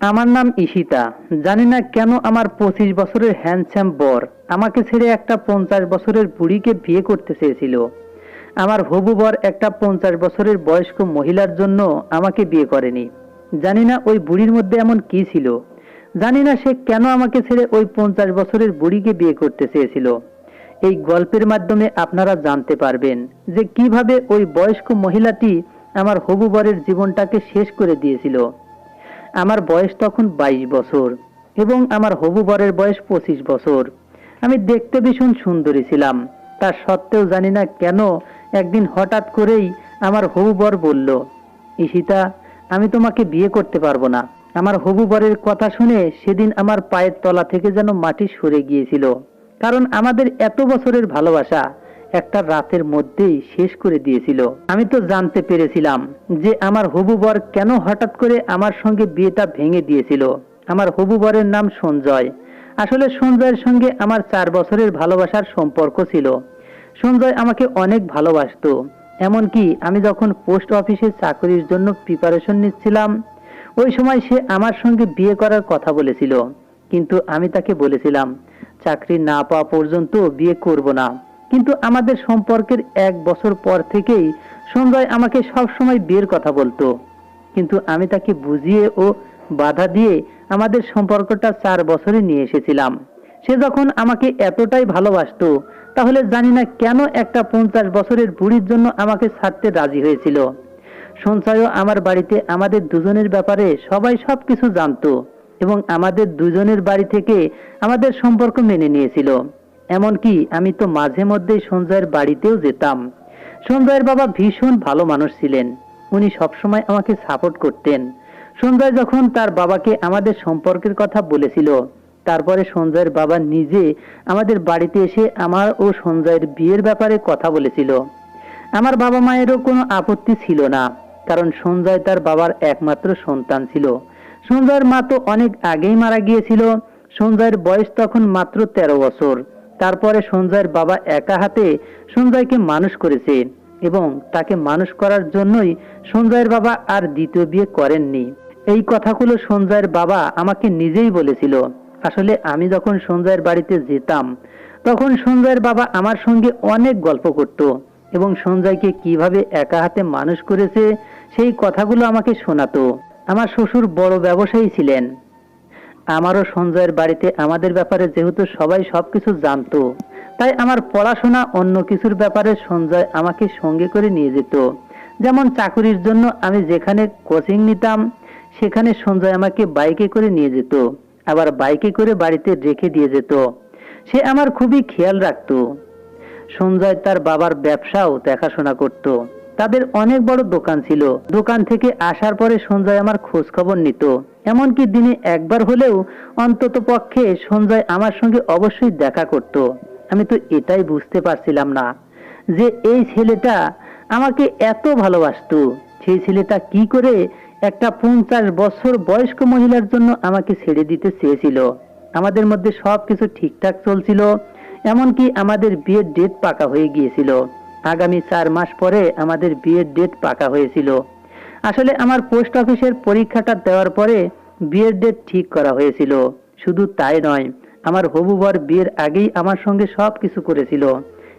আমার নাম ঈশিতা। জানি না কেন আমার পঁচিশ বছরের হ্যান্ডস্যাম বর আমাকে ছেড়ে একটা পঞ্চাশ বছরের বুড়িকে বিয়ে করতে চেয়েছিল। আমার হবু বর একটা পঞ্চাশ বছরের বয়স্ক মহিলার জন্য আমাকে বিয়ে করেনি। জানি না ওই বুড়ির মধ্যে এমন কি ছিল। জানি না সে কেন আমাকে ছেড়ে ওই পঞ্চাশ বছরের বুড়িকে বিয়ে করতে চেয়েছিল। এই গল্পের মাধ্যমে আপনারা জানতে পারবেন যে কীভাবে ওই বয়স্ক মহিলাটি আমার হবু বরের জীবনটাকে শেষ করে দিয়েছিল। আমার বয়স তখন বাইশ বছর এবং আমার হবু বরের বয়স পঁচিশ বছর। আমি দেখতে ভীষণ সুন্দরী ছিলাম। তার সত্ত্বেও জানি না কেন একদিন হঠাৎ করেই আমার হবু বর বলল, ঈশিতা, আমি তোমাকে বিয়ে করতে পারব না। আমার হবু বরের কথা শুনে সেদিন আমার পায়ের তলা থেকে যেন মাটি সরে গিয়েছিল। কারণ আমাদের এত বছরের ভালোবাসা একটা রাতের মধ্যেই শেষ করে দিয়েছিল। আমি তো জানতে পেরেছিলাম যে আমার হবু বর কেন হঠাৎ করে আমার সঙ্গে বিয়েটা ভেঙে দিয়েছিল। আমার হবু বরের নাম সঞ্জয়। আসলে সঞ্জয়ের সঙ্গে আমার চার বছরের ভালোবাসার সম্পর্ক ছিল। সঞ্জয় আমাকে অনেক ভালোবাসতো। এমনকি আমি যখন পোস্ট অফিসে চাকরির জন্য প্রিপারেশন নিচ্ছিলাম, ওই সময় সে আমার সঙ্গে বিয়ে করার কথা বলেছিল। কিন্তু আমি তাকে বলেছিলাম, চাকরি না পাওয়া পর্যন্ত বিয়ে করব না। কিন্তু আমাদের সম্পর্কের এক বছর পর থেকেই সঞ্জয় আমাকে সব সময় বিয়ের কথা বলতো। কিন্তু আমি তাকে বুঝিয়ে ও বাধা দিয়ে আমাদের সম্পর্কটা চার বছরে নিয়ে এসেছিলাম। সে যখন আমাকে এতটাই ভালোবাসতো, তাহলে জানি না কেন একটা পঞ্চাশ বছরের বুড়ির জন্য আমাকে ছাড়তে রাজি হয়েছিল। সঞ্চয়ও আমার বাড়িতে আমাদের দুজনের ব্যাপারে সবাই সবকিছু জানতো এবং আমাদের দুজনের বাড়ি থেকে আমাদের সম্পর্ক মেনে নিয়েছিল। এমনকি আমি তো মাঝে মধ্যেই সঞ্জয়ের বাড়িতেও যেতাম। সঞ্জয়ের বাবা ভীষণ ভালো মানুষ ছিলেন। উনি সবসময় আমাকে সাপোর্ট করতেন। সঞ্জয় যখন তার বাবাকে আমাদের সম্পর্কের কথা বলেছিল, তারপরে সঞ্জয়ের বাবা নিজে আমাদের বাড়িতে এসে আমার ও সঞ্জয়ের বিয়ের ব্যাপারে কথা বলেছিল। আমার বাবা মায়েরও কোনো আপত্তি ছিল না, কারণ সঞ্জয় তার বাবার একমাত্র সন্তান ছিল। সঞ্জয়ের মা তো অনেক আগেই মারা গিয়েছিল। সঞ্জয়ের বয়স তখন মাত্র তেরো বছর। তারপরে সঞ্জয়ের বাবা একা হাতে সঞ্জয়কে মানুষ করেছে এবং তাকে মানুষ করার জন্যই সঞ্জয়ের বাবা আর দ্বিতীয় বিয়ে করেননি। এই কথাগুলো সঞ্জয়ের বাবা আমাকে নিজেই বলেছিল। আসলে আমি যখন সঞ্জয়ের বাড়িতে যেতাম, তখন সঞ্জয়ের বাবা আমার সঙ্গে অনেক গল্প করত এবং সঞ্জয়কে কীভাবে একা হাতে মানুষ করেছে, সেই কথাগুলো আমাকে শোনাতো। আমার শ্বশুর বড় ব্যবসায়ী ছিলেন। আমারও সঞ্জয়ের বাড়িতে আমাদের ব্যাপারে যেহেতু সবাই সবকিছু জানতো, তাই আমার পড়াশোনা অন্য কিছুর ব্যাপারে সঞ্জয় আমাকে সঙ্গে করে নিয়ে যেত। যেমন চাকুরির জন্য আমি যেখানে কোচিং নিতাম, সেখানে সঞ্জয় আমাকে বাইকে করে নিয়ে যেত, আবার বাইকে করে বাড়িতে রেখে দিয়ে যেত। সে আমার খুবই খেয়াল রাখত। সঞ্জয় তার বাবার ব্যবসাও দেখাশোনা করত। তাদের অনেক বড় দোকান ছিল। দোকান থেকে আসার পরে সঞ্জয় আমার খোঁজ খবর নিত। এমনকি দিনে একবার হলেও অন্তত পক্ষে সঞ্জয় আমার সঙ্গে অবশ্যই দেখা করত। আমি তো এটাই বুঝতে পারছিলাম না যে এই ছেলেটা আমাকে এত ভালোবাসতো। সেই ছেলেটা কি করে একটা পঞ্চাশ বছর বয়স্ক মহিলার জন্য আমাকে ছেড়ে দিতে চেয়েছিল। আমাদের মধ্যে সব কিছু ঠিকঠাক চলছিল, এমনকি আমাদের বিয়ের ডেট পাকা হয়ে গিয়েছিল। আগামী চার মাস পরে আমাদের বিয়ের ডেট পাকা হয়েছিল। আসলে আমার পোস্ট অফিসের পরীক্ষাটা দেওয়ার পরে বিয়ের ডেট ঠিক করা হয়েছিল। শুধু তাই নয়, আমার হবু বর বিয়ের আগেই আমার সঙ্গে সব কিছু করেছিল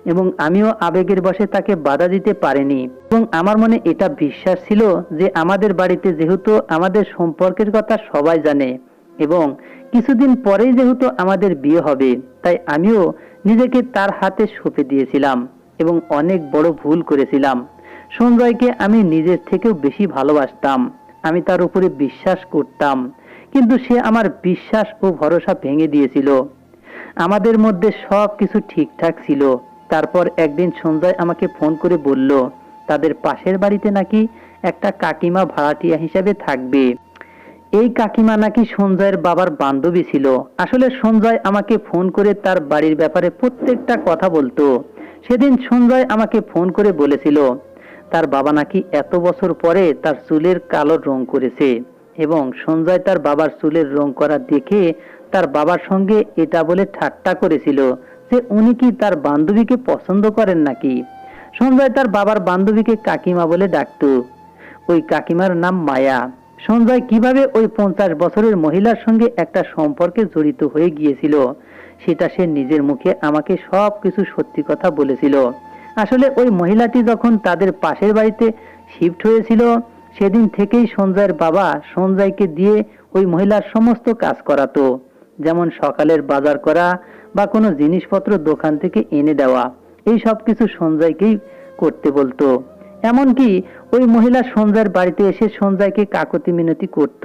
এবং আমিও আবেগের বশে তাকে বাধা দিতে পারিনি। এবং আমার মনে এটা বিশ্বাস ছিল যে আমাদের বাড়িতে যেহেতু আমাদের সম্পর্কের কথা সবাই জানে এবং কিছুদিন পরেই যেহেতু আমাদের বিয়ে হবে, তাই আমিও নিজেকে তার হাতে সঁপে দিয়েছিলাম। এবং অনেক বড় ভুল করেছিলাম। সঞ্জয়কে আমি নিজের থেকেও বেশি ভালোবাসতাম। আমি তার উপরে বিশ্বাস করতাম। কিন্তু সে আমার বিশ্বাস ও ভরসা ভেঙে দিয়েছিল। আমাদের মধ্যে সব কিছু ঠিকঠাক ছিল। তারপর একদিন সঞ্জয় আমাকে ফোন করে বলল, তাদের পাশের বাড়িতে নাকি একটা কাকিমা ভাড়াটিয়া হিসাবে থাকবে? এই কাকিমা নাকি সঞ্জয়ের বাবার বান্ধবী ছিল। আসলে সঞ্জয় আমাকে ফোন করে তার বাড়ির ব্যাপারে প্রত্যেকটা কথা বলতো। সেদিন সঞ্জয় আমাকে ফোন করে বলেছিল, তার বাবা নাকি এত বছর পরে তার চুলের কালো রং করেছে এবং সঞ্জয় তার বাবার চুলের রং করা দেখে তার বাবার সঙ্গে এটা বলে ঠাট্টা করেছিল যে উনি কি তার বান্ধবীকে পছন্দ করেন নাকি? সঞ্জয় তার বাবার বান্ধবীকে কাকিমা বলে ডাকতো। ওই কাকিমার নাম মায়া। সঞ্জয় কীভাবে ওই পঞ্চাশ বছরের মহিলার সঙ্গে একটা সম্পর্কে জড়িত হয়ে গিয়েছিল সেটা সে নিজের মুখে আমাকে সব কিছু সত্যি কথা বলেছিল। আসলে ওই মহিলাটি যখন তাদের পাশের বাড়িতে শিফট হয়েছিল, সেদিন থেকেই সঞ্জয়ের বাবা সঞ্জয়কে দিয়ে ওই মহিলার সমস্ত কাজ করাতো, যেমন সকালের বাজার করা বা কোনো জিনিসপত্র দোকান থেকে এনে দেওয়া। এই সব কিছু সঞ্জয়কেই করতে বলতো। এমনকি ওই মহিলা সঞ্জয়ের বাড়িতে এসে সঞ্জয়কে কাকতি মিনতি করত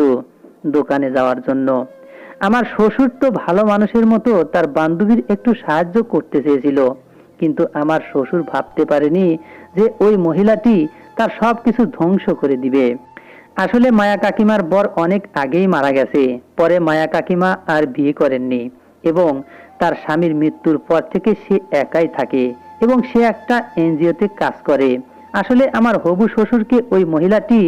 দোকানে যাওয়ার জন্য। আমার শ্বশুর তো ভালো মানুষের মতো, তার বান্ধবীর একটু সাহায্য করতে চেয়েছিল। কিন্তু আমার শ্বশুর ভাবতে পারেনি যে ওই মহিলাটি তার সব কিছু ধ্বংস করে দিবে। আসলে মায়া কাকিমার বর অনেক আগেই মারা গেছে। পরে মায়া কাকিমা আর বিয়ে করেননি এবং তার স্বামীর মৃত্যুর পর থেকে সে একাই থাকে এবং সে একটা এনজিওতে কাজ করে। আসলে আমার হবু শ্বশুরকে ওই মহিলাটি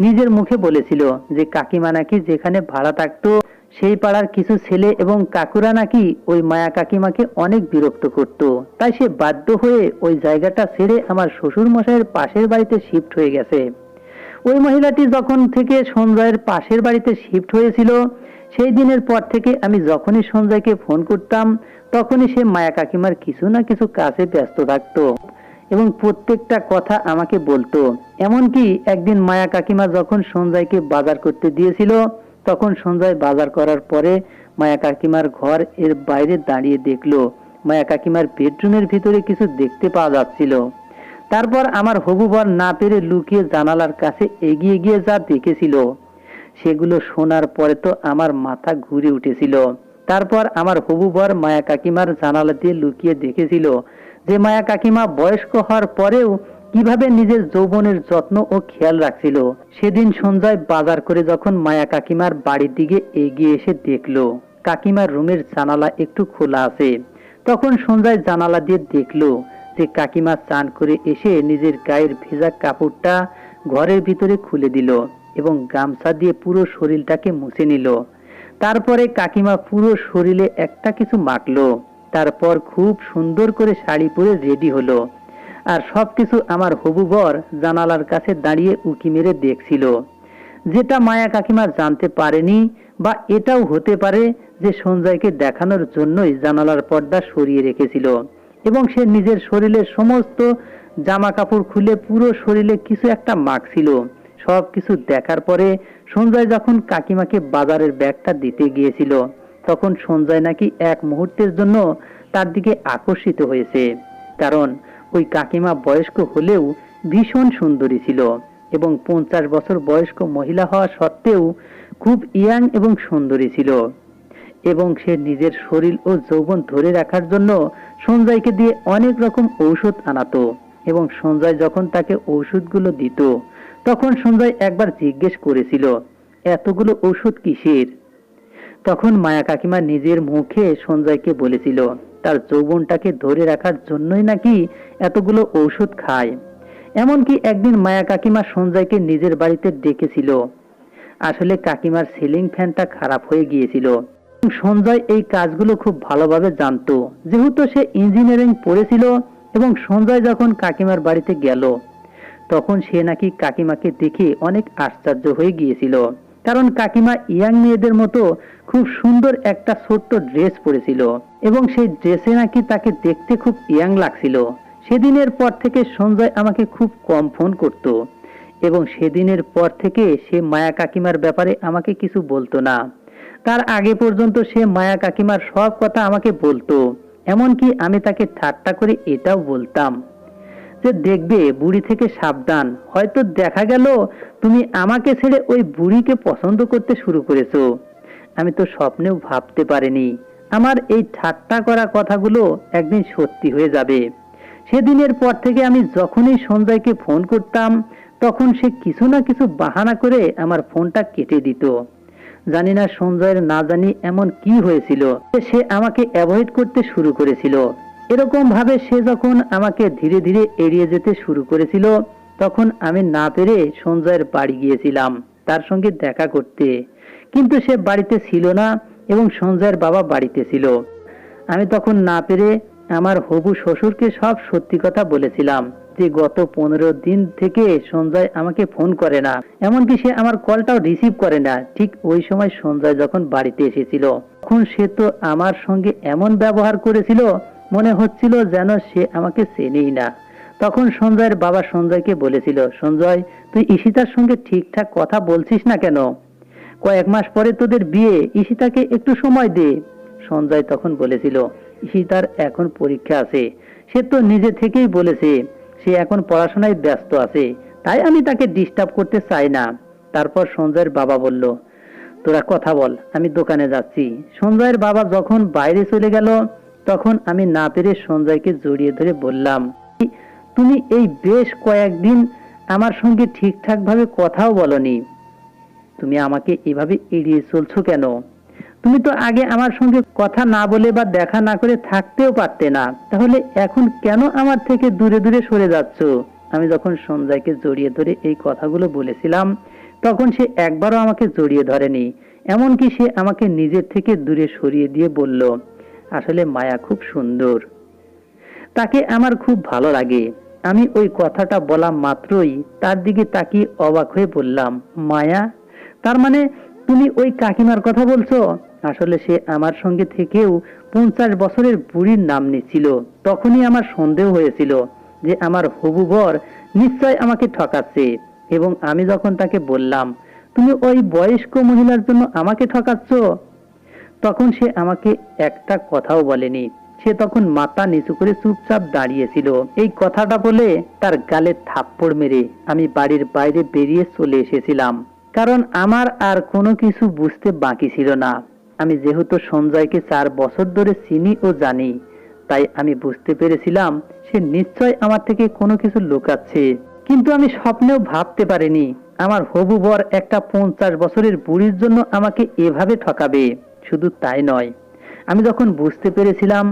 নিজের মুখে বলেছিল যে কাকিমা নাকি যেখানে ভাড়া থাকতো সেই পাড়ার কিছু ছেলে এবং কাকুরা নাকি ওই মায়া কাকিমাকে অনেক বিরক্ত করত। তাই সে বাধ্য হয়ে ওই জায়গাটা ছেড়ে আমার শ্বশুর মশাইয়ের পাশের বাড়িতে শিফট হয়ে গেছে। ওই মহিলাটি যখন থেকে সঞ্জয়ের পাশের বাড়িতে শিফট হয়েছিল, সেই দিনের পর থেকে আমি যখনই সঞ্জয়কে ফোন করতাম, তখনই সে মায়া কাকিমার কিছু না কিছু কাজে ব্যস্ত থাকতো এবং প্রত্যেকটা কথা আমাকে বলতো। এমনকি একদিন মায়া কাকিমা যখন সঞ্জয়কে বাজার করতে দিয়েছিল তখন সঞ্জয় বাজার করার পরে মায়া কাকিমার ঘর এর বাইরে দাঁড়িয়ে দেখল। মায়া কাকিমার বেডরুমের ভিতরে কিছু দেখতে পাওয়া যাচ্ছিল। তারপর আমার হবু বর না পেরে লুকিয়ে জানালার কাছে এগিয়ে গিয়ে যা দেখেছিল, সেগুলো শোনার পরে তো আমার মাথা ঘুরে উঠেছিল। তারপর আমার হবু বর মায়া কাকিমার জানালা দিয়ে লুকিয়ে দেখেছিল যে মায়া কাকিমা বয়স্ক হওয়ার পরেও কীভাবে নিজের যৌবনের যত্ন ও খেয়াল রাখছিল, সেদিন সন্ধ্যায় বাজার করে যখন মায়া কাকিমার বাড়ির দিকে এগিয়ে এসে দেখল, কাকিমার রুমের জানালা একটু খোলা আছে। তখন সন্ধ্যায় জানালা দিয়ে দেখল যে কাকিমা চান করে এসে নিজের গায়ের ভেজা কাপড়টা ঘরের ভিতরে খুলে দিল এবং গামছা দিয়ে পুরো শরীরটাকে মুছে নিল। তারপরে কাকিমা পুরো শরীরে একটা কিছু মাখলো। তারপর খুব সুন্দর করে শাড়ি পরে রেডি হলো। আর সবকিছু আমার হবু বর জানালার কাছে দাঁড়িয়ে উকি মেরে দেখছিল। যেটা মায়া কাকিমা জানতে পারেনি বা এটাও হতে পারে যে সঞ্জয়কে দেখানোর জন্যই জানালার পর্দা সরিয়ে রেখেছিল এবং সে নিজের শরীরের সমস্ত জামা কাপড় খুলে পুরো শরীরে কিছু একটা মাখছিল। সব কিছু দেখার পরে সঞ্জয় যখন কাকিমাকে বাজারের ব্যাগটা দিতে গিয়েছিল, তখন সঞ্জয় নাকি এক মুহূর্তের জন্য তার দিকে আকর্ষিত হয়েছে। কারণ ওই কাকিমা বয়স্ক হলেও ভীষণ সুন্দরী ছিল এবং পঞ্চাশ বছর বয়স্ক মহিলা হওয়া সত্ত্বেও খুব ইয়াং এবং সুন্দরী ছিল। এবং সে নিজের শরীর ও যৌবন ধরে রাখার জন্য সঞ্জয়কে দিয়ে অনেক রকম ঔষধ আনাতো এবং সঞ্জয় যখন তাকে ঔষধগুলো দিত, তখন সঞ্জয় একবার জিজ্ঞেস করেছিল, এতগুলো ঔষধ কিসের? তখন মায়া কাকিমা নিজের মুখে সঞ্জয়কে বলেছিল তার যৌবনটাকে ধরে রাখার জন্যই নাকি এতগুলো ঔষধ খায়। এমনকি একদিন মায়া কাকিমা সঞ্জয়কে নিজের বাড়িতে ডেকেছিল। আসলে কাকিমার সিলিং ফ্যানটা খারাপ হয়ে গিয়েছিল। সঞ্জয় এই কাজগুলো খুব ভালোভাবে জানতো। যেহেতু সে ইঞ্জিনিয়ারিং পড়েছিল এবং সঞ্জয় যখন কাকিমার বাড়িতে গেল, তখন সে নাকি কাকিমাকে দেখে অনেক আশ্চর্য হয়ে গিয়েছিল। কারণ কাকিমা ইয়াং মেয়েদের মতো খুব সুন্দর একটা ছোট্ট ড্রেস পরেছিল এবং সেই ড্রেসে নাকি তাকে দেখতে খুব ইয়াং লাগছিল। সেদিনের পর থেকে সঞ্জয় আমাকে খুব কম ফোন করত এবং সেদিনের পর থেকে সে মায়া কাকিমার ব্যাপারে আমাকে কিছু বলতো না। তার আগে পর্যন্ত সে মায়া কাকিমার সব কথা আমাকে বলতো, এমনকি আমি তাকে ঠাট্টা করে এটাও বলতাম। যে দেখবে বুড়ি থেকে সাবধান। হয়তো দেখা গেল তুমি আমাকে ছেড়ে ওই বুড়িকে পছন্দ করতে শুরু করেছ। আমি তো স্বপ্নেও ভাবতে পারিনি। আমার এই ঠাট্টা করা কথাগুলো একদিন সত্যি হয়ে যাবে। সেদিনের পর থেকে আমি যখনই সঞ্জয়কে ফোন করতাম, তখন সে কিছু না কিছু বাহানা করে আমার ফোনটা কেটে দিত। জানি না সঞ্জয়ের না জানি এমন কি হয়েছিল। সে আমাকে অ্যাভয়েড করতে শুরু করেছিল। এরকম ভাবে সে যখন আমাকে ধীরে ধীরে এড়িয়ে যেতে শুরু করেছিল, তখন আমি না পেরে সঞ্জয়ের বাড়ি গিয়েছিলাম, তার সঙ্গে দেখা করতে। কিন্তু সে বাড়িতে ছিল না এবং সঞ্জয়ের বাবা বাড়িতে ছিল। আমি তখন না পেরে আমার হবু শ্বশুরকে সব সত্যি কথা বলেছিলাম যে গত পনেরো দিন থেকে সঞ্জয় আমাকে ফোন করে না। এমনকি সে আমার কলটাও রিসিভ করে না। ঠিক ওই সময় সঞ্জয় যখন বাড়িতে এসেছিল, তখন সে তো আমার সঙ্গে এমন ব্যবহার করেছিল মনে হচ্ছিল যেন সে আমাকে চেনেই না। তখন সঞ্জয়ের বাবা সঞ্জয়কে বলেছিল, সঞ্জয়, তুই ঈশিতার সঙ্গে ঠিকঠাক কথা বলছিস না কেন? কয়েক মাস পরে তোদের বিয়ে, ঈশিতাকে একটু সময় দে। সঞ্জয় তখন বলেছিল, ঈশিতার এখন পরীক্ষা আছে। সে তো নিজে থেকেই বলেছে, সে এখন পড়াশোনায় ব্যস্ত আছে, তাই আমি তাকে ডিস্টার্ব করতে চাই না। তারপর সঞ্জয়ের বাবা বলল, তোরা কথা বল, আমি দোকানে যাচ্ছি। সঞ্জয়ের বাবা যখন বাইরে চলে গেল তখন আমি না পেরে সঞ্জয়কে জড়িয়ে ধরে বললাম, তুমি এই বেশ কয়েকদিন আমার সঙ্গে ঠিকঠাক ভাবে কথাও বলনি। তুমি আমাকে এভাবে এড়িয়ে চলছো কেন? তুমি তো আগে আমার সঙ্গে কথা না বলে বা দেখা না করে থাকতেও পারতে না। তাহলে এখন কেন আমার থেকে দূরে দূরে সরে যাচ্ছ? আমি যখন সঞ্জয়কে জড়িয়ে ধরে এই কথাগুলো বলেছিলাম, তখন সে একবারও আমাকে জড়িয়ে ধরেনি। এমনকি সে আমাকে নিজের থেকে দূরে সরিয়ে দিয়ে বলল আসলে মায়া খুব সুন্দর। তাকে আমার খুব ভালো লাগে। আমি ওই কথাটা বলা মাত্রই তার দিকে তাকিয়ে অবাক হয়ে বললাম, মায়া, তার মানে তুমি ওই কাকিমার কথা বলছো? আসলে সে আমার সঙ্গে থেকেও পঞ্চাশ বছরের বুড়ির নাম নিচ্ছিল তখনই আমার সন্দেহ হয়েছিল যে আমার হবু বর নিশ্চয় আমাকে ঠকাচ্ছে। এবং আমি যখন তাকে বললাম, তুমি ওই বয়স্ক মহিলার জন্য আমাকে ঠকাচ্ছ? তখন সে আমাকে একটা কথাও বলেনি। সে তখন মাথা নিচু করে চুপচাপ দাঁড়িয়েছিল। এই কথাটা বলে তার গালে থাপ্পড় মেরে আমি বাড়ির বাইরে বেরিয়ে চলে এসেছিলাম। কারণ আমার আর কোনো কিছু বুঝতে বাকি ছিল না। আমি যেহেতু সঞ্জয়কে চার বছর ধরে চিনি ও জানি, তাই আমি বুঝতে পেরেছিলাম সে নিশ্চয় আমার থেকে কোনো কিছু লুকাচ্ছে। কিন্তু আমি স্বপ্নেও ভাবতে পারিনি, আমার হবু বর একটা পঞ্চাশ বছরের বুড়ির জন্য আমাকে এভাবে ঠকাবে। শুধু তাই নয়। আমি যখন বুঝতে পেরেছিলাম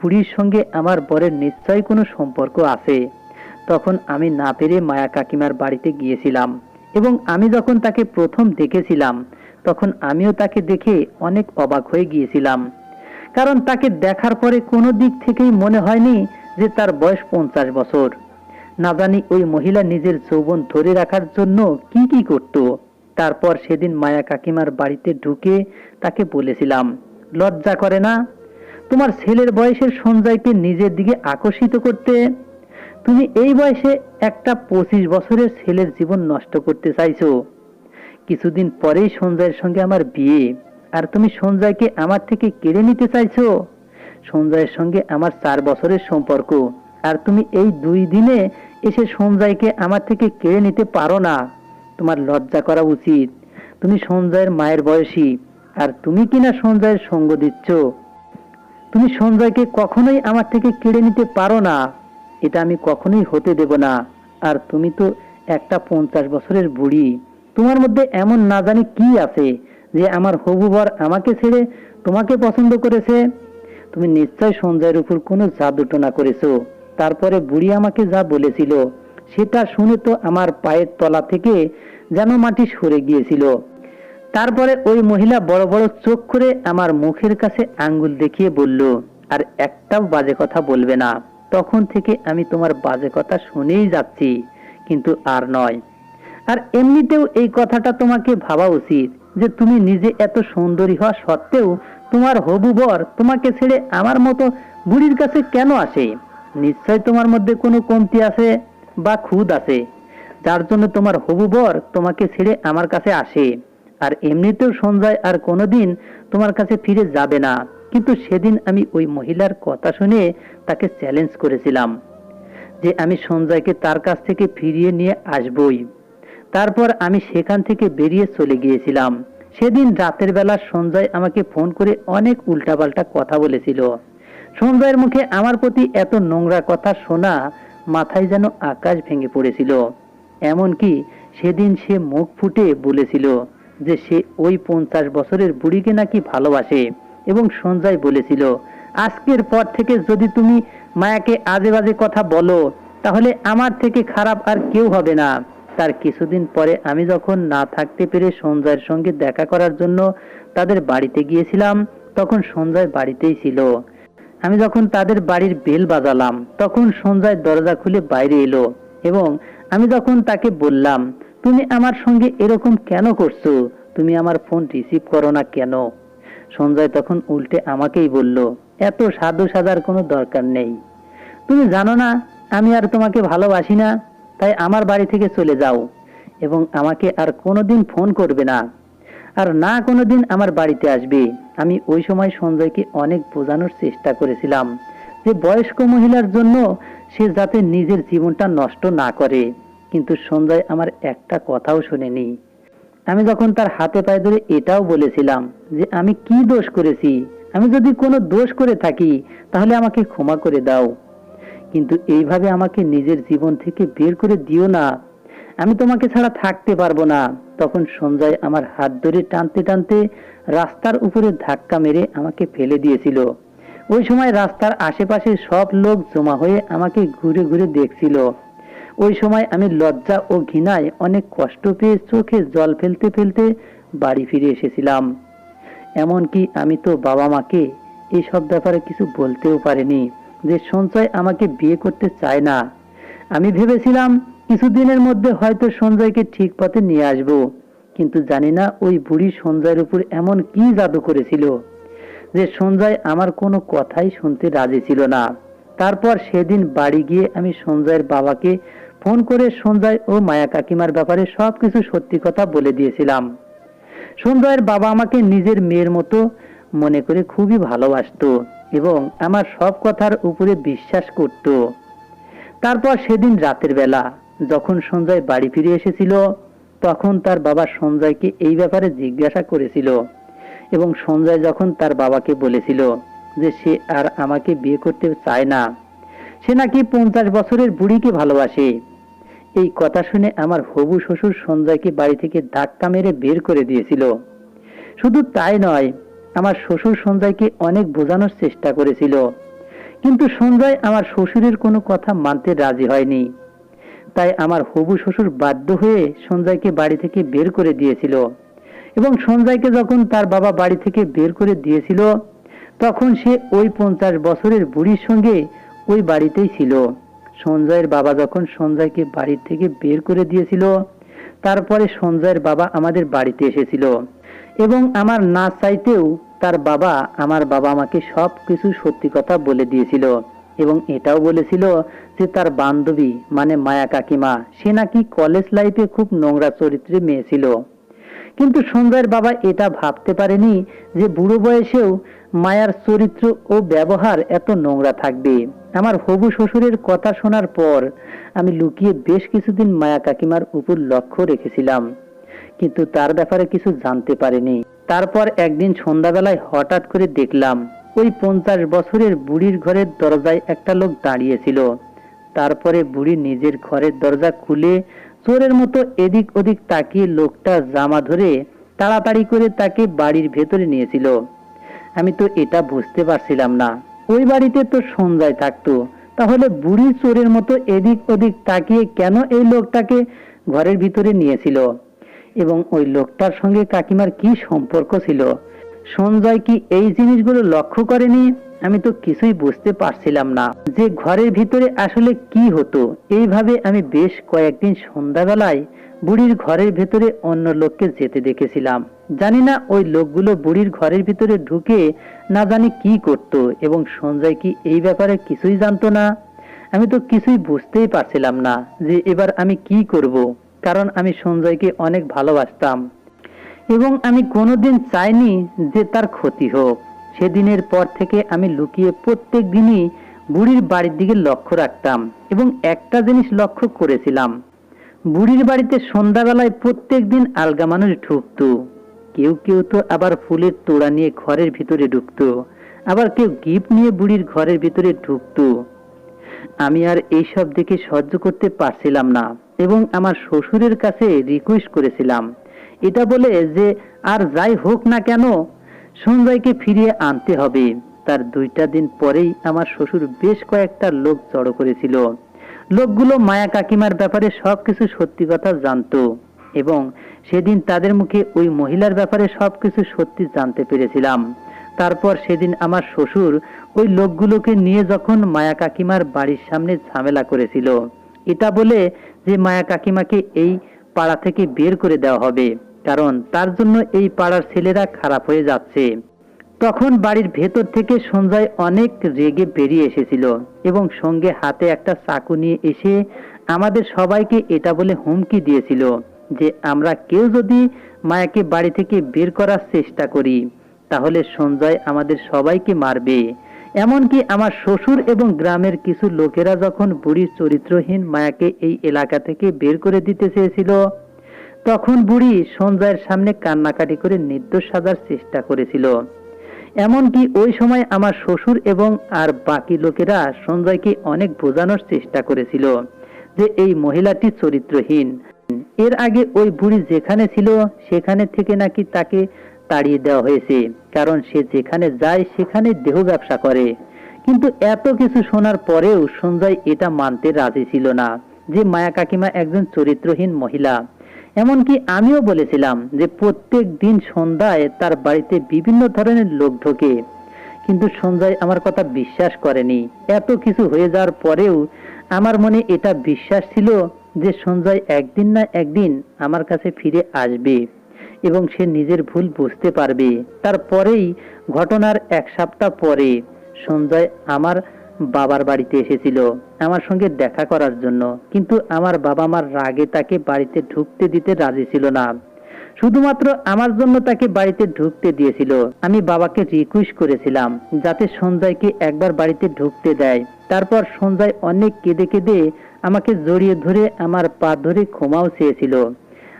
বুড়ির সঙ্গে আমার বরের নিশ্চয় কোনো সম্পর্ক আছে, তখন আমি না পেরে মায়া কাকিমার বাড়িতে গিয়েছিলাম এবং আমি যখন তাকে প্রথম দেখেছিলাম, তখন আমিও তাকে দেখে অনেক অবাক হয়ে গিয়েছিলাম। কারণ তাকে দেখার পরে কোনো দিক থেকেই মনে হয়নি যে তার বয়স পঞ্চাশ বছর। না জানি ওই মহিলা নিজের যৌবন ধরে রাখার জন্য কি কি করত। তারপর সেদিন মায়া কাকিমার বাড়িতে ঢুকে তাকে বলেছিলাম, লজ্জা করে না? তোমার ছেলের বয়সের সঞ্জয়কে নিজের দিকে আকর্ষিত করতে তুমি এই বয়সে একটা পঁচিশ বছরের ছেলের জীবন নষ্ট করতে চাইছো। কিছুদিন পরেই সঞ্জয়ের সঙ্গে আমার বিয়ে। আর তুমি সঞ্জয়কে আমার থেকে কেড়ে নিতে চাইছো? সঞ্জয়ের সঙ্গে আমার চার বছরের সম্পর্ক। আর তুমি এই দুই দিনে এসে সঞ্জয়কে আমার থেকে কেড়ে নিতে পারো না। তোমার লজ্জা করা উচিত। তুমি সঞ্জয়ের মায়ের বয়সী, আর তুমি কিনা সঞ্জয়ের সঙ্গ দিচ্ছ? তুমি সঞ্জয়কে কখনোই আমার থেকে কেড়ে নিতে পারো না। এটা আমি কখনোই হতে দেব না। আর তুমি তো একটা পঞ্চাশ বছরের বুড়ি। তোমার মধ্যে এমন না জানি কি আছে যে আমার হবু বর আমাকে ছেড়ে তোমাকে পছন্দ করেছে? তুমি নিশ্চয় সঞ্জয়ের উপর কোনো জাদুটনা করেছ। তারপরে বুড়ি আমাকে যা বলেছিল সেটা শুনে তো আমার পায়ের তলা থেকে যেন মাটি সরে গিয়েছিল। তারপরে ওই মহিলা বড় বড় চোখ করে আমার মুখের কাছে আঙ্গুল দেখিয়ে বলল, আর একটাও বাজে কথা বলবে না। তখন থেকে আমি তোমার বাজে কথা শুনেই যাচ্ছি, কিন্তু আর নয়। আর এমনিতেও এই কথাটা তোমাকে ভাবা উচিত যে তুমি নিজে এত সুন্দরী হওয়া সত্ত্বেও তোমার হবু বর তোমাকে ছেড়ে আমার মতো বুড়ির কাছে কেন আসে? নিশ্চয় তোমার মধ্যে কোনো কমতি আছে? বা খুদ আছে, যার জন্য তোমার হবু বর তোমাকে ছেড়ে আমার কাছে আসে। আর এমনিতেও সঞ্জয় আর কোনোদিন তোমার কাছে ফিরে যাবে না। কিন্তু সেদিন আমি ওই মহিলার কথা শুনে তাকে চ্যালেঞ্জ করেছিলাম, যে আমি সঞ্জয়কে তার কাছ থেকে ফিরিয়ে নিয়ে আসবই। তারপর আমি সেখান থেকে বেরিয়ে চলে গিয়েছিলাম। সেদিন রাতের বেলা সঞ্জয় আমাকে ফোন করে অনেক উল্টাপাল্টা কথা বলেছিল। সঞ্জয়ের মুখে আমার প্রতি এত নোংরা কথা শোনা মাথায় যেন আকাশ ভেঙে পড়েছিল। এমনকি সেদিন সে মুখ ফুটে বলেছিল যে সে ওই পঞ্চাশ বছরের বুড়িকে নাকি ভালোবাসে এবং সঞ্জয় বলেছিল, আজকের পর থেকে যদি তুমি মায়াকে আজে বাজে কথা বলো, তাহলে আমার থেকে খারাপ আর কেউ হবে না। তার কিছুদিন পরে আমি যখন না থাকতে পেরে সঞ্জয়ের সঙ্গে দেখা করার জন্য তাদের বাড়িতে গিয়েছিলাম, তখন সঞ্জয় বাড়িতেই ছিল। আমি যখন তাদের বাড়ির বেল বাজালাম, তখন সঞ্জয় দরজা খুলে বাইরে এলো এবং আমি যখন তাকে বললাম, তুমি আমার সঙ্গে এরকম কেন করছ? তুমি আমার ফোন রিসিভ করো না কেন? সঞ্জয় তখন উল্টে আমাকেই বলল, এত সাধু সাজার কোনো দরকার নেই। তুমি জানো না, আমি আর তোমাকে ভালোবাসি না, তাই আমার বাড়ি থেকে চলে যাও এবং আমাকে আর কোনোদিন ফোন করবে না। আর না কোনোদিন আমার বাড়িতে আসবে। আমি ওই সময় সঞ্জয়কে অনেক বোঝানোর চেষ্টা করেছিলাম যে বয়স্ক মহিলার জন্য সে যাতে নিজের জীবনটা নষ্ট না করে। কিন্তু সঞ্জয় আমার একটা কথাও শোনেনি। আমি যখন তার হাতে পায়ে ধরে এটাও বলেছিলাম যে, আমি কি দোষ করেছি? আমি যদি কোনো দোষ করে থাকি, তাহলে আমাকে ক্ষমা করে দাও। কিন্তু এইভাবে আমাকে নিজের জীবন থেকে বের করে দিও না। আমি তোমাকে ছাড়া থাকতে পারব না। তখন সঞ্জয় আমার হাত ধরে টানতে টানতে রাস্তার উপরে ধাক্কা মেরে আমাকে ফেলে দিয়েছিল। ওই সময় রাস্তার আশেপাশে সব লোক জমা হয়ে আমাকে ঘুরে ঘুরে দেখছিল। ওই সময় আমি লজ্জা ও ঘৃণায় অনেক কষ্ট পেয়ে চোখে জল ফেলতে ফেলতে বাড়ি ফিরে এসেছিলাম। এমনকি আমি তো বাবা মাকে এইসব ব্যাপারে কিছু বলতেও পারিনি যে সঞ্চয় আমাকে বিয়ে করতে চায় না। আমি ভেবেছিলাম কিছুদিনের মধ্যে হয়তো সঞ্জয়কে ঠিক পথে নিয়ে আসব। কিন্তু জানি না ওই বুড়ি সঞ্জয়ের উপর এমন কি জাদু করেছিল যে সঞ্জয় আমার কোনো কথাই শুনতে রাজি ছিল না। তারপর সেদিন বাড়ি গিয়ে আমি সঞ্জয়ের বাবাকে ফোন করে সঞ্জয় ও মায়া কাকিমার ব্যাপারে সবকিছু সত্যি কথা বলে দিয়েছিলাম। সঞ্জয়ের বাবা আমাকে নিজের মেয়ের মতো মনে করে খুবই ভালোবাসতো এবং আমার সব কথার উপরে বিশ্বাস করত। তারপর সেদিন রাতের বেলা যখন সঞ্জয় বাড়ি ফিরে এসেছিল, তখন তার বাবা সঞ্জয়কে এই ব্যাপারে জিজ্ঞাসা করেছিল এবং সঞ্জয় যখন তার বাবাকে বলেছিল যে সে আর আমাকে বিয়ে করতে চায় না, সে নাকি পঞ্চাশ বছরের বুড়িকে ভালোবাসে। এই কথা শুনে আমার হবু শ্বশুর সঞ্জয়কে বাড়ি থেকে ধাক্কা মেরে বের করে দিয়েছিল। শুধু তাই নয়, আমার শ্বশুর সঞ্জয়কে অনেক বোঝানোর চেষ্টা করেছিল। কিন্তু সঞ্জয় আমার শ্বশুরের কোনো কথা মানতে রাজি হয়নি। তাই আমার হবু শ্বশুর বাধ্য হয়ে সঞ্জয়কে বাড়ি থেকে বের করে দিয়েছিল। এবং সঞ্জয়কে যখন তার বাবা বাড়ি থেকে বের করে দিয়েছিল, তখন সে ওই পঞ্চাশ বছরের বুড়ির সঙ্গে ওই বাড়িতেই ছিল। সঞ্জয়ের বাবা যখন সঞ্জয়কে বাড়ি থেকে বের করে দিয়েছিল, তারপরে সঞ্জয়ের বাবা আমাদের বাড়িতে এসেছিল। এবং আমার না চাইতেও তার বাবা আমার বাবা আমাকে সব কিছু সত্যি কথা বলে দিয়েছিল। এবং এটাও বলেছিল যে তার বান্ধবী মানে মায়া কাকিমা, সে নাকি কলেজ লাইফে খুব নোংরা চরিত্রে মেয়ে ছিল। কিন্তু সঞ্জয়ের বাবা এটা ভাবতে পারেনি যে বুড়ো বয়সেও মায়ার চরিত্র ও ব্যবহার এত নোংরা থাকবে। আমার হবু শ্বশুরের কথা শোনার পর আমি লুকিয়ে বেশ কিছুদিন মায়া কাকিমার উপর লক্ষ্য রেখেছিলাম। কিন্তু তার ব্যাপারে কিছু জানতে পারিনি। তারপর একদিন সন্ধ্যাবেলায় হঠাৎ করে দেখলাম ওই পঞ্চাশ বছরের বুড়ির ঘরের দরজায় একটা লোক দাঁড়িয়েছিল। তারপরে বুড়ি নিজের ঘরের দরজা খুলে চোরের মতো এদিক ওদিক তাকিয়ে লোকটা জামা ধরে তাড়াতাড়ি করে তাকে বাড়ির ভেতরে নিয়েছিল। আমি তো এটা বুঝতে পারছিলাম না। ওই বাড়িতে তো সঞ্জয় থাকতো। তাহলে বুড়ি চোরের মতো এদিক ওদিক তাকিয়ে কেন এই লোকটাকে ঘরের ভিতরে নিয়েছিল? এবং ওই লোকটার সঙ্গে কাকিমার কি সম্পর্ক ছিল? সঞ্জয় কি এই জিনিসগুলো লক্ষ্য করেনি? আমি তো কিছুই বুঝতে পারছিলাম না। যে ঘরের ভিতরে আসলে কি হতো? এইভাবে আমি বেশ কয়েকদিন সন্ধ্যাবেলায় বুড়ির ঘরের ভেতরে অন্য লোককে যেতে দেখেছিলাম। জানি না ওই লোকগুলো বুড়ির ঘরের ভিতরে ঢুকে না জানি কি করত এবং সঞ্জয় কি এই ব্যাপারে কিছুই জানতো না। আমি তো কিছুই বুঝতেই পারছিলাম না যে এবার আমি কি করব, কারণ আমি সঞ্জয়কে অনেক ভালোবাসতাম। এবং আমি কোনোদিন চাইনি যে তার ক্ষতি হোক। সেদিনের পর থেকে আমি লুকিয়ে প্রত্যেক দিনই বুড়ির বাড়ির দিকে লক্ষ্য রাখতাম এবং একটা জিনিস লক্ষ্য করেছিলাম। বুড়ির বাড়িতে সন্ধ্যাবেলায় প্রত্যেক দিন আলগা মানুষ ঢুকতো। কেউ কেউ তো আবার ফুলের তোড়া নিয়ে ঘরের ভিতরে ঢুকতো। আবার কেউ গিফট নিয়ে বুড়ির ঘরের ভিতরে ঢুকতো। আমি আর এইসব দেখে সহ্য করতে পারছিলাম না এবং আমার শ্বশুরের কাছে রিকোয়েস্ট করেছিলাম এটা বলে যে, আর যাই হোক না কেন, সঞ্জয়কে ফিরিয়ে আনতে হবে। তার দুইটা দিন পরেই আমার শ্বশুর বেশ কয়েকটা লোক জড়ো করেছিল। লোকগুলো মায়া কাকিমার ব্যাপারে সবকিছু সত্যি কথা জানতো এবং সেদিন তাদের মুখে ওই মহিলার ব্যাপারে সবকিছু সত্যি জানতে পেরেছিলাম। তারপর সেদিন আমার শ্বশুর ওই লোকগুলোকে নিয়ে যখন মায়া কাকিমার বাড়ির সামনে ঝামেলা করেছিল, এটা বলে যে, মায়া কাকিমাকে এই পাড়া থেকে বের করে দেওয়া হবে। কারণ তার জন্য এই পাড়ার ছেলেরা খারাপ হয়ে যাচ্ছে। তখন বাড়ির ভেতর থেকে সঞ্জয় অনেক রেগে বেরিয়ে এসেছিল এবং সঙ্গে হাতে একটা চাকু নিয়ে এসে আমাদের সবাইকে এটা বলে হুমকি দিয়েছিল যে আমরা কেউ যদি মায়াকে বাড়ি থেকে বের করার চেষ্টা করি, তাহলে সঞ্জয় আমাদের সবাইকে মারবে। এমনকি আমার শ্বশুর এবং গ্রামের কিছু লোকেরা যখন বুড়ির চরিত্রহীন মায়াকে এই এলাকা থেকে বের করে দিতে চেয়েছিল তখন বুড়ি সঞ্জয়ের সামনে কান্নাকাটি করে নির্দোষ সাজার চেষ্টা করেছিল। এমনকি ওই সময় আমার শ্বশুর এবং আর বাকি লোকেরা সঞ্জয়কে অনেক বোঝানোর চেষ্টা করেছিল যে এই মহিলাটি চরিত্রহীন। এর আগে ওই বুড়ি যেখানে ছিল, সেখানে থেকে নাকি তাকে তাড়িয়ে দেওয়া হয়েছে, কারণ সে যেখানে যায় সেখানে দেহ ব্যবসা করে। কিন্তু এত কিছু শোনার পরেও সঞ্জয় এটা মানতে রাজি ছিল না যে মায়া কাকিমা একজন চরিত্রহীন মহিলা। এমনকি আমিও বলেছিলাম যে প্রত্যেক দিন সন্ধ্যায় তার বাড়িতে বিভিন্ন ধরনের লোক ঢোকে, কিন্তু সঞ্জয় আমার কথা বিশ্বাস করেনি। এত কিছু হয়ে যাওয়ার পরেও আমার মনে এটা বিশ্বাস ছিল যে সঞ্জয় একদিন না একদিন আমার কাছে ফিরে আসবে এবং সে নিজের ভুল বুঝতে পারবে। তারপরেই ঘটনার এক সপ্তাহ পরে সঞ্জয় আমার বাবার বাড়িতে এসেছিল আমার সঙ্গে দেখা করার জন্য। কিন্তু আমার বাবা মার রাগে তাকে বাড়িতে ঢুকতে দিতে রাজি ছিল না। শুধুমাত্র আমার জন্য তাকে বাড়িতে ঢুকতে দিয়েছিল। আমি বাবাকে রিকোয়েস্ট করেছিলাম যাতে সঞ্জয়কে একবার বাড়িতে ঢুকতে দেয়। তারপর সঞ্জয় অনেক কেঁদে কেঁদে আমাকে জড়িয়ে ধরে আমার পা ধরে ক্ষমাও চেয়েছিল।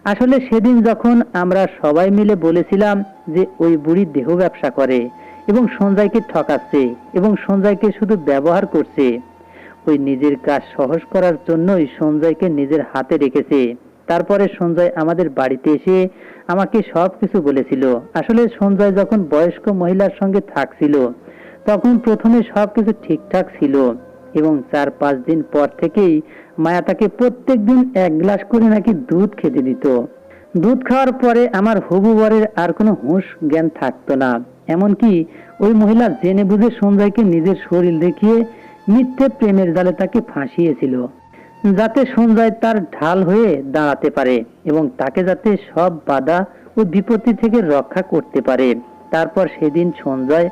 আসলে সেদিন যখন আমরা সবাই মিলে বলেছিলাম যে ওই বুড়ি দেহ ব্যবসা করে এবং সঞ্জয়কে ঠকাচ্ছে এবং সঞ্জয়কে শুধু ব্যবহার করছে। ওই নিজের কাজ সহজ করার জন্যই সঞ্জয়কে নিজের হাতে রেখেছে। তারপরে সঞ্জয় আমাদের বাড়িতে এসে আমাকে সব কিছু বলেছিল। আসলে সঞ্জয় যখন বয়স্ক মহিলার সঙ্গে থাকছিল, তখন প্রথমে সব কিছু ঠিকঠাক ছিল এবং চার পাঁচ দিন পর থেকেই মায়া তাকে প্রত্যেক দিন এক গ্লাস করে নাকি দুধ খেতে দিত। দুধ খাওয়ার পরে আমার হবু বরের আর কোনো হুঁশ জ্ঞান থাকতো না। এমনকি ওই মহিলা জেনে বুঝে সঞ্জয়কে নিজের শরীর দেখিয়ে মিথ্যে প্রেমের জালে তাকে ফাঁসিয়েছিল, যাতে সঞ্জয় তার ঢাল হয়ে দাঁড়াতে পারে এবং তাকে যাতে সব বাধা ও বিপত্তি থেকে রক্ষা করতে পারে। তারপর সেদিন সঞ্জয়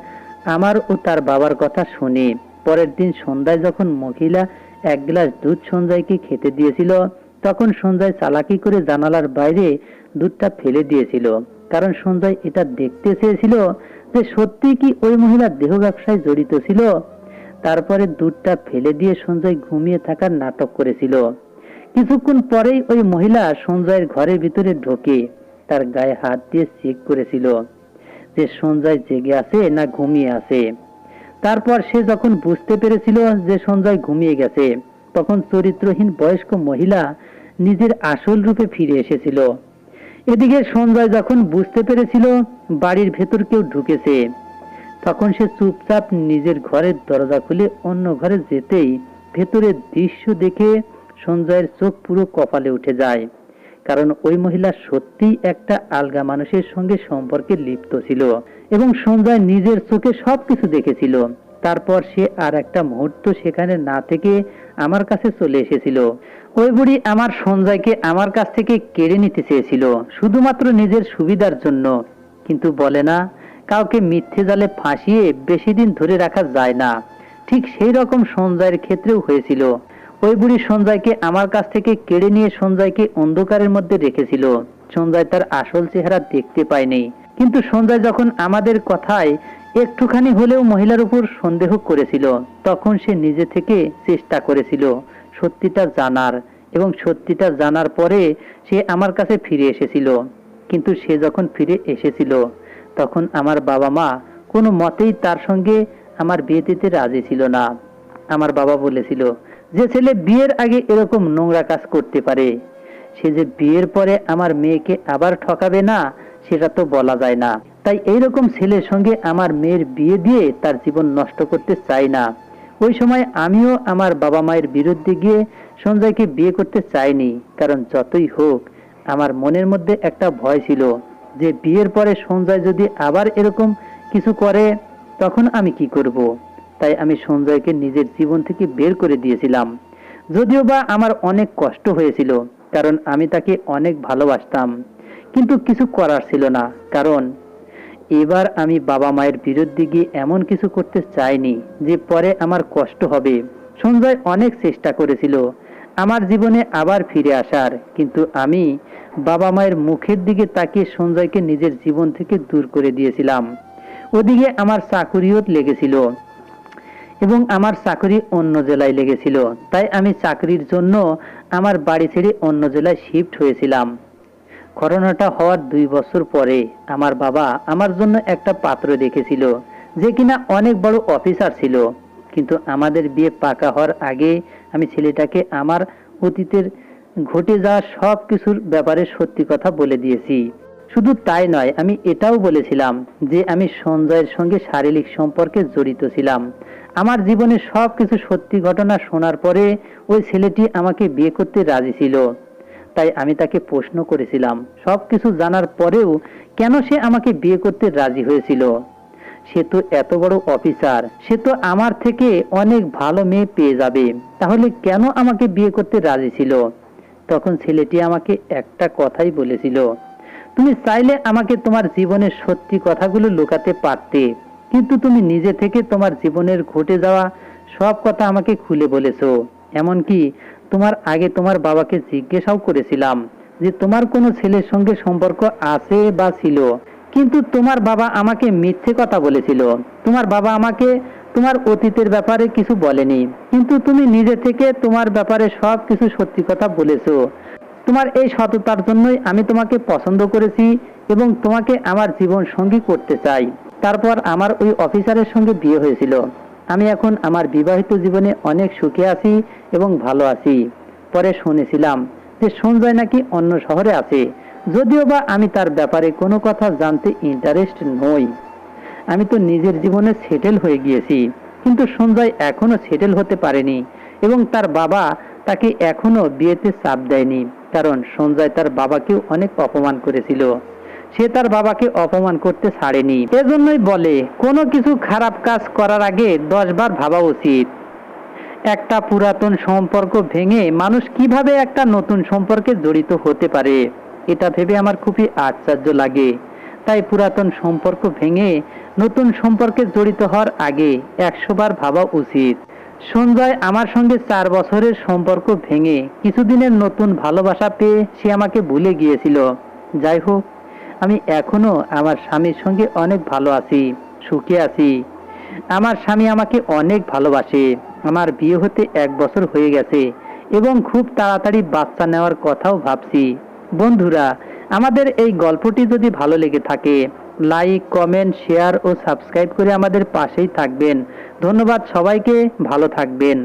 আমার ও তার বাবার কথা শুনে, পরের দিন সন্ধ্যায় যখন মহিলা এক গ্লাস দুধ সঞ্জয়কে খেতে দিয়েছিল, তখন সঞ্জয় চালাকি করে জানালার বাইরে দুধটা ফেলে দিয়েছিল, কারণ সঞ্জয় এটা দেখতে চেয়েছিল যে সত্যি কি ওই মহিলা দেহ ব্যবসায় জড়িত ছিল? তারপরে দুধটা ফেলে দিয়ে সঞ্জয় ঘুমিয়ে থাকার নাটক করেছিল। কিছুক্ষণ পরেই ওই মহিলা সঞ্জয়ের ঘরের ভিতরে ঢোকে, তার গায়ে হাত দিয়ে চেক করেছিল যে সঞ্জয় জেগে আছে না ঘুমিয়ে আছে। তারপর সে যখন বুঝতে পেরেছিল যে সঞ্জয় ঘুমিয়ে গেছে, তখন চরিত্রহীন বয়স্ক মহিলা নিজের আসল রূপে ফিরে এসেছিল। এদিকে সঞ্জয় যখন বুঝতে পেরেছিল বাড়ির ভেতর কেউ ঢুকেছে, তখন সে চুপচাপ নিজের ঘরের দরজা খুলে অন্য ঘরে যেতেই ভেতরের দৃশ্য দেখে সঞ্জয়ের চোখ পুরো কপালে উঠে যায়। কারণ ওই মহিলা সত্যিই একটা আলগা মানুষের সঙ্গে সম্পর্কে লিপ্ত ছিল এবং সঞ্জয় নিজের চোখে সবকিছু দেখেছিল। তারপর সে আর একটা মুহূর্ত সেখানে না থেকে আমার কাছে চলে এসেছিল। ওই বুড়ি আমার সঞ্জয়কে আমার কাছ থেকে কেড়ে নিতে চেয়েছিল, শুধুমাত্র নিজের সুবিধার জন্য। কিন্তু বলে না, কাউকে মিথ্যে জালে ফাঁসিয়ে বেশি দিন ধরে রাখা যায় না। ঠিক সেই রকম সঞ্জয়ের ক্ষেত্রেও হয়েছিল। ওই বুড়ি সঞ্জয়কে আমার কাছ থেকে কেড়ে নিয়ে সঞ্জয়কে অন্ধকারের মধ্যে রেখেছিল। সঞ্জয় তার আসল চেহারা দেখতে পায়নি। কিন্তু সঞ্জয় যখন আমাদের কথায় একটুখানি হলেও মহিলার উপর সন্দেহ করেছিল, তখন সে নিজে থেকে চেষ্টা করেছিল। সত্যিটা জানার এবং সত্যিটা জানার পরে সে আমার কাছে ফিরে এসেছিল। কিন্তু সে যখন ফিরে এসেছিল, তখন আমার বাবা মা কোনো মতেই তার সঙ্গে আমার বিয়ে দিতে রাজি ছিল না। আমার বাবা বলেছিল, যে ছেলে বিয়ের আগে এরকম নোংরা কাজ করতে পারে, সে যে বিয়ের পরে আমার মেয়েকে আবার ঠকাবে না, সেটা তো বলা যায় না। তাই এইরকম ছেলের সঙ্গে আমার মেয়ের বিয়ে দিয়ে তার জীবন নষ্ট করতে চাই না। ওই সময় আমিও আমার বাবা মায়ের বিরুদ্ধে গিয়ে সঞ্জয়কে বিয়ে করতে চাইনি, কারণ যতই হোক, আমার মনের মধ্যে একটা ভয় ছিল যে বিয়ের পরে সঞ্জয় যদি আবার এরকম কিছু করে, তখন আমি কি করব? তাই আমি সঞ্জয়কে নিজের জীবন থেকে বের করে দিয়েছিলাম। যদিও বা আমার অনেক কষ্ট হয়েছিল, কারণ আমি তাকে অনেক ভালোবাসতাম, কিন্তু কিছু করার ছিল না, কারণ এবার আমি বাবা মায়ের বিরুদ্ধে গিয়ে এমন কিছু করতে চাইনি যে পরে আমার কষ্ট হবে। সঞ্জয় অনেক চেষ্টা করেছিল। আমার জীবনে আবার ফিরে আসার। কিন্তু আমি বাবা মায়ের মুখের দিকে তাকিয়ে সঞ্জয়কে নিজের জীবন থেকে দূর করে দিয়েছিলাম। ওদিকে আমার চাকুরিও লেগেছিল এবং আমার চাকরি অন্য জেলায় লেগেছিল। তাই আমি চাকরির জন্য আমার বাড়ি ছেড়ে অন্য জেলায় শিফট হয়েছিলাম। করোনাটা হওয়ার দুই বছর পরে আমার বাবা আমার জন্য একটা পাত্র দেখেছিল, যে কিনা অনেক বড় অফিসার ছিল। কিন্তু আমাদের বিয়ে পাকা হওয়ার আগে আমি ছেলেটাকে আমার অতীতের ঘটে যাওয়া সব কিছুর ব্যাপারে সত্যি কথা বলে দিয়েছি। শুধু তাই নয়, আমি এটাও বলেছিলাম যে আমি সঞ্জয়ের সঙ্গে শারীরিক সম্পর্কে জড়িত ছিলাম। আমার জীবনে সব কিছু সত্যি ঘটনা শোনার পরে ওই ছেলেটি আমাকে বিয়ে করতে রাজি ছিল। তাই আমি তাকে প্রশ্ন করেছিলাম। সব কিছু জানার পরেও কেন সে আমাকে বিয়ে করতে রাজি হয়েছিল? সে তো এত বড় অফিসার, সে তো আমার থেকে অনেক ভালো মেয়ে পেয়ে যাবে। তাহলে কেন আমাকে বিয়ে করতে রাজি ছিল? তখন ছেলেটি আমাকে একটা কথাই বলেছিল, তুমি চাইলে আমাকে তোমার জীবনের সত্যি কথাগুলো লুকাতে পারতে, কিন্তু তুমি নিজে থেকে তোমার জীবনের ঘটে যাওয়া সব কথা আমাকে খুলে বলেছ। এমনকি তোমার আগে তোমার বাবাকে জিজ্ঞাসাও করেছিলাম যে তোমার কোনো ছেলের সঙ্গে সম্পর্ক আছে বা ছিল। কিন্তু তোমার বাবা আমাকে মিথ্যে কথা বলেছিল। তোমার বাবা আমাকে তোমার অতীতের ব্যাপারে কিছু বলেনি। কিন্তু তুমি নিজে থেকে তোমার ব্যাপারে সব কিছু সত্যি কথা বলেছ। তোমার এই সততার জন্যই আমি তোমাকে পছন্দ করেছি এবং তোমাকে আমার জীবন সঙ্গী করতে চাই। তারপর আমার ওই অফিসারের সঙ্গে বিয়ে হয়েছিল। আমি এখন আমার বিবাহিত জীবনে অনেক সুখে আছি এবং ভালো আছি। পরে শুনেছিলাম যে সঞ্জয় নাকি অন্য শহরে আছে। যদিও বা আমি তার ব্যাপারে কোনো কথা জানতে ইন্টারেস্ট নই। আমি তো নিজের জীবনে সেটেল হয়ে গিয়েছি, কিন্তু সঞ্জয় এখনও সেটেল হতে পারেনি এবং তার বাবা তাকে এখনও বিয়েতে চাপ দেয়নি, কারণ সঞ্জয় তার বাবাকেও অনেক অপমান করেছিল। সে তার বাবাকে অপমান করতে ছাড়েনি। এজন্যই বলে, কোনো কিছু খারাপ কাজ করার আগে দশবার ভাবা উচিত। একটা পুরাতন সম্পর্ক ভেঙে মানুষ কীভাবে একটা নতুন সম্পর্কে জড়িত হতে পারে? এটা ভেবে আমার খুবই আশ্চর্য লাগে। তাই পুরাতন সম্পর্ক ভেঙে নতুন সম্পর্কে জড়িত হওয়ার আগে একশো বার ভাবা উচিত। সঞ্জয় আমার সঙ্গে চার বছরের সম্পর্ক ভেঙে কিছুদিনের নতুন ভালোবাসা পেয়ে সে আমাকে ভুলে গিয়েছিল। যাই হোক আমি এখনও আমার স্বামীর সঙ্গে অনেক ভালো আছি, সুখে আছি। আমার স্বামী আমাকে অনেক ভালোবাসে। আমার বিয়ে হতে এক বছর হয়ে গেছে এবং খুব তাড়াতাড়ি বাচ্চা নেওয়ার কথাও ভাবছি। বন্ধুরা, আমাদের এই গল্পটি যদি ভালো লেগে থাকে, লাইক, কমেন্ট, শেয়ার ও সাবস্ক্রাইব করে আমাদের পাশেই থাকবেন। ধন্যবাদ সবাইকে, ভালো থাকবেন।